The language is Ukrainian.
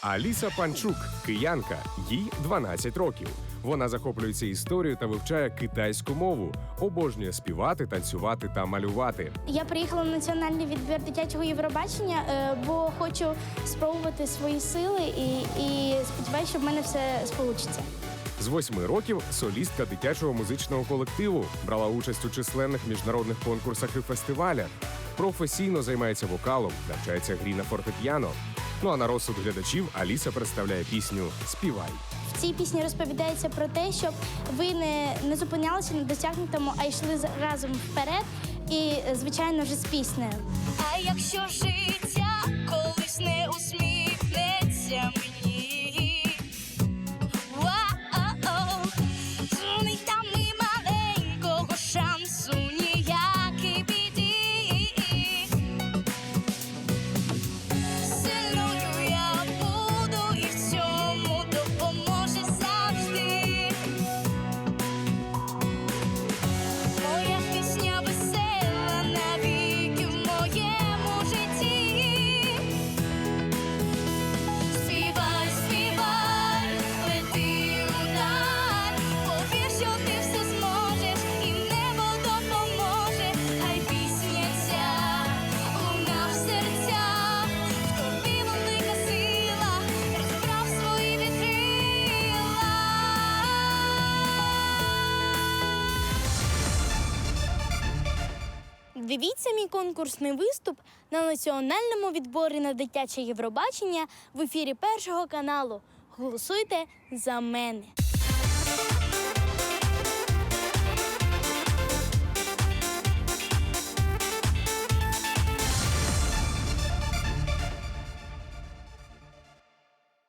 Аліса Панчук, киянка, їй 12 років. Вона захоплюється історією та вивчає китайську мову, обожнює співати, танцювати та малювати. Я приїхала на національний відбір дитячого Євробачення, е, бо хочу спробувати свої сили і, і сподіваюся, що в мене все сполучиться. З восьми років солістка дитячого музичного колективу брала участь у численних міжнародних конкурсах і фестивалях. Професійно займається вокалом, навчається грі на фортепіано. Ну а на розсуд глядачів Аліса представляє пісню Співай. В цій пісні розповідається про те, щоб ви не, не зупинялися на досягнутому, а йшли разом вперед. І, звичайно, вже з піснею. А якщо життя Дивіться мій конкурсний виступ на національному відборі на дитяче Євробачення в ефірі першого каналу. Голосуйте за мене.